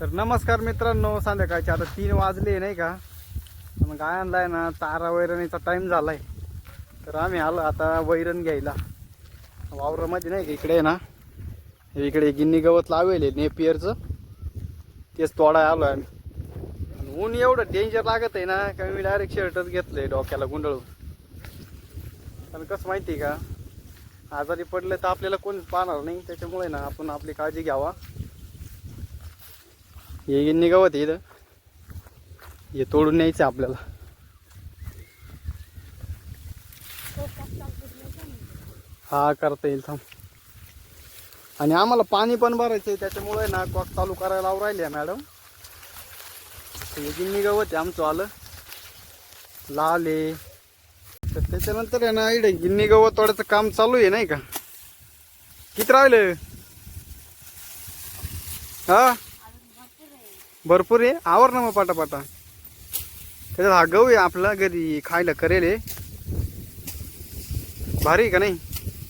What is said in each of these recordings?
तर नमस्कार मित्रांनो संध्याकाळचे आता तीन वाजले नाही का? मग काय आणलाय ना तारा वैरणीचा टाइम झालाय. तर आम्ही आलो आता वैरण घ्यायला. वावरामध्ये नाही का इकडे आहे ना? इकडे गिन्नी गवत लावेल नेपियरचं. तेच तोडाय आलो आम्ही. आणि ऊन एवढं डेंजर लागत आहे ना का मी डायरेक्ट शर्टच घेतलंय डोक्याला गुंडळून. पण कसं माहिती आहे का? आजारी पडले तर आपल्याला कोणीच पाहणार नाही. त्याच्यामुळे ना आपण आपली काळजी घ्यावा. हे गिन्नी गवत आहे इथं. हे तोडून न्यायचं आहे आपल्याला. हा करता येईल थांब. आणि आम्हाला पाणी पण भरायचं आहे त्याच्यामुळे ना कॉक चालू करायला लावून राहिले मॅडम हे गिन्नी गवत आहे आमचं आलं. लाल आहे. तर त्याच्यानंतर आहे ना इकडे गिन्नी गवत तोडायचं काम चालू आहे नाही का? किती राहिलं? हा? भरपूर आहे. आवर ना मग पाटापाटा. त्याच्यात हा गहू आहे आपला घरी खायला करेल आहे. भारी आहे का नाही?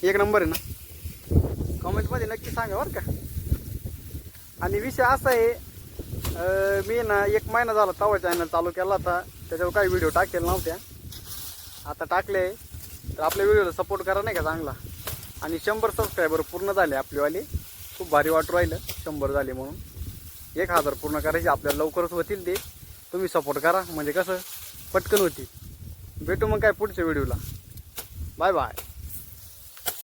एक नंबर आहे ना. कमेंटमध्ये नक्की सांगा बरं का. आणि विषय असा आहे मी ना एक महिना झाला तवा चॅनल चालू केला होता. त्याच्यावर काही व्हिडिओ टाकेल नव्हत्या. आता टाकले तर आपल्या व्हिडिओला सपोर्ट करा नाही का चांगला? आणि शंभर सबस्क्रायबर पूर्ण झाले आपलेवाले. खूप भारी वाटू राहिलं. शंभर झाले म्हणून. एक हजार पूर्ण करायचे आपल्याला लवकरच होतील ते. तुम्ही सपोर्ट करा. म्हणजे कसं? पटकन होती. भेटू मग काय पुढच्या व्हिडिओला बाय बाय